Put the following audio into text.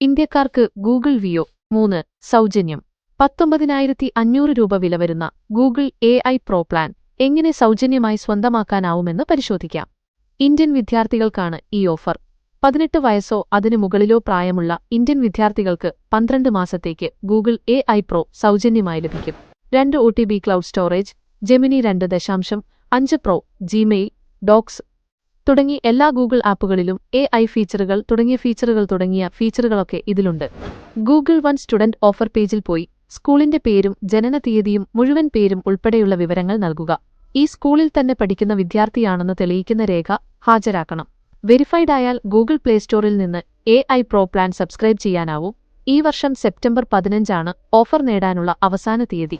ഇന്ത്യക്കാർക്ക് ഗൂഗിൾ വിയോ? മൂന്ന് സൗജന്യം. പത്തൊമ്പതിനായിരത്തി അഞ്ഞൂറ് രൂപ വില വരുന്ന Google A I pro plan എങ്ങനെ സൗജന്യമായി സ്വന്തമാക്കാനാവുമെന്ന് പരിശോധിക്കാം. ഇന്ത്യൻ വിദ്യാർത്ഥികൾക്കാണ് ഈ ഓഫർ. പതിനെട്ട് വയസ്സോ അതിനു മുകളിലോ പ്രായമുള്ള ഇന്ത്യൻ വിദ്യാർത്ഥികൾക്ക് പന്ത്രണ്ട് മാസത്തേക്ക് ഗൂഗിൾ എ ഐ പ്രോ സൗജന്യമായി ലഭിക്കും. രണ്ട് O T B cloud storage Gemini രണ്ട് ദശാംശം അഞ്ച് പ്രോ ജിമെയിൽ ഡോക്സ് തുടങ്ങി എല്ലാ ഗൂഗിൾ ആപ്പുകളിലും എ ഐ ഫീച്ചറുകൾ തുടങ്ങിയ ഫീച്ചറുകൾ തുടങ്ങിയ ഫീച്ചറുകളൊക്കെ ഇതിലുണ്ട്. ഗൂഗിൾ വൺ സ്റ്റുഡന്റ് ഓഫർ പേജിൽ പോയി സ്കൂളിന്റെ പേരും ജനന തീയതിയും മുഴുവൻ പേരും ഉൾപ്പെടെയുള്ള വിവരങ്ങൾ നൽകുക. ഈ സ്കൂളിൽ തന്നെ പഠിക്കുന്ന വിദ്യാർത്ഥിയാണെന്ന് തെളിയിക്കുന്ന രേഖ ഹാജരാക്കണം. വെരിഫൈഡ് ആയാൽ ഗൂഗിൾ പ്ലേ സ്റ്റോറിൽ നിന്ന് A I pro plan subscribe ചെയ്യാനാവും. ഈ വർഷം സെപ്റ്റംബർ പതിനഞ്ചാണ് ഓഫർ നേടാനുള്ള അവസാന തീയതി.